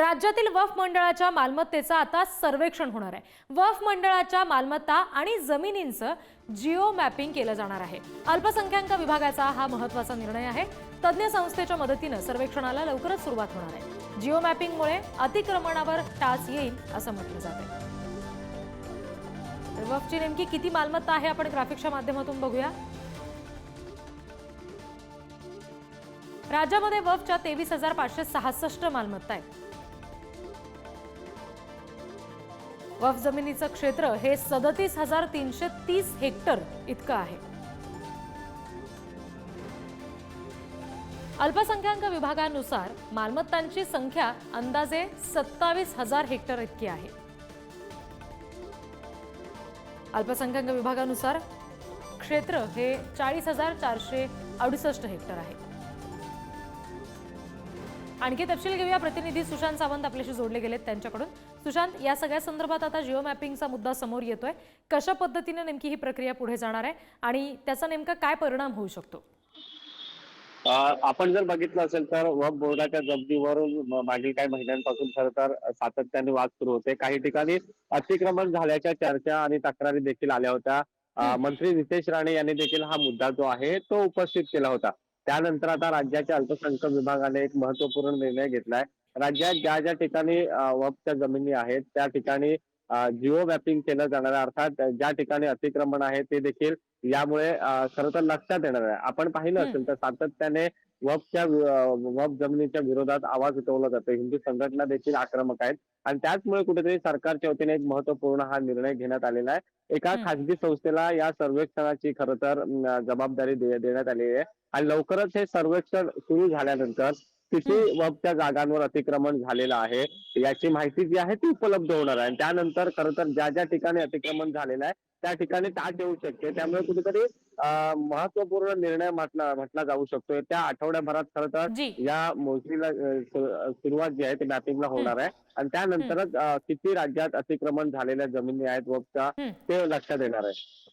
राज्यातील वफ मंडळाच्या मालमत्तेचं आता सर्वेक्षण होणार आहे. वफ मंडळाच्या मालमत्ता आणि जमिनींचं जिओ मॅपिंग केलं जाणार आहे. अल्पसंख्याक विभागाचा हा महत्त्वाचा निर्णय आहे. तज्ज्ञ संस्थेच्या मदतीनं सर्वेक्षणाला लवकरच सुरुवात होणार आहे. जिओ मॅपिंगमुळे अतिक्रमणावर टाच येईल असं म्हटलं जात तर वफची नेमकी किती मालमत्ता आहे आपण ग्राफिक्सच्या माध्यमातून बघूया. राज्यामध्ये वफच्या तेवीस हजार पाचशे सहासष्ट मालमत्ता आहेत. वफ जमिनीचं क्षेत्र हे सदतीस हजार तीनशे तीस हेक्टर इतकं आहे. अल्पसंख्याक विभागानुसार मालमत्तांची संख्या अंदाजे सत्तावीस हजार हेक्टर इतकी आहे. अल्पसंख्याक विभागानुसार क्षेत्र हे चाळीस हजार चारशे अडुसष्ट हेक्टर आहे. आणखी तपशील घेऊया. प्रतिनिधी सुशांत सावंत आपल्याशी जोडले गेलेत त्यांच्याकडून. सुशांत या सगळ्या संदर्भात आता जिओ मॅपिंगचा मुद्दा समोर येतोय. कशा पद्धतीने नेमकी ही प्रक्रिया पुढे जाणार आहे आणि त्याचा नेमका काय परिणाम होऊ शकतो? आपण जर बघितलं असेल तर वक्फ बोर्डाच्या जमिनीवरून म- मागील काही महिन्यांपासून खरं तर सातत्याने वाद सुरू होते. काही ठिकाणी अतिक्रमण झाल्याच्या चर्चा आणि तक्रारी देखील आल्या होत्या. मंत्री नितेश राणे यांनी देखील हा मुद्दा जो आहे तो उपस्थित केला होता. त्यानंतर आता राज्याच्या अल्पसंख्याक विभागाने एक महत्त्वपूर्ण निर्णय घेतलाय. राज्यात ज्या ज्या ठिकाणी अ, वक्फच्या जमिनी आहेत त्या ठिकाणी जिओ मॅपिंग केलं जाणार आहे. अर्थात ज्या ठिकाणी अतिक्रमण आहे ते देखील यामुळे खर तर लक्षात येणार आहे. आपण पाहिलं. असेल तर सातत्याने वफच्या वफ जमिनीच्या विरोधात आवाज उठवला जातो. हिंदू संघटना देखील आक्रमक आहेत. आणि त्याचमुळे कुठेतरी सरकारच्या वतीने एक महत्त्वपूर्ण हा निर्णय घेण्यात आलेला आहे. एका. खासगी संस्थेला या सर्वेक्षणाची खरं तर जबाबदारी देण्यात आलेली आहे. आणि लवकरच हे सर्वेक्षण सुरू झाल्यानंतर किती वफच्या जागांवर अतिक्रमण झालेलं आहे. याची माहिती जी आहे ती उपलब्ध होणार आहे. आणि त्यानंतर खरं तर ज्या ज्या ठिकाणी अतिक्रमण झालेलं आहे त्या ठिकाणी टाच येऊ शकते. त्यामुळे कुठेतरी महत्त्वपूर्ण निर्णय म्हटला म्हटला जाऊ शकतो त्या आठवड्याभरात खरं तर या मोजणीला सुरुवात जी आहे ते मॅपिंगला होणार आहे. आणि त्यानंतरच किती राज्यात अतिक्रमण झालेल्या जमिनी आहेत हम्म. ते लक्षात येणार आहे.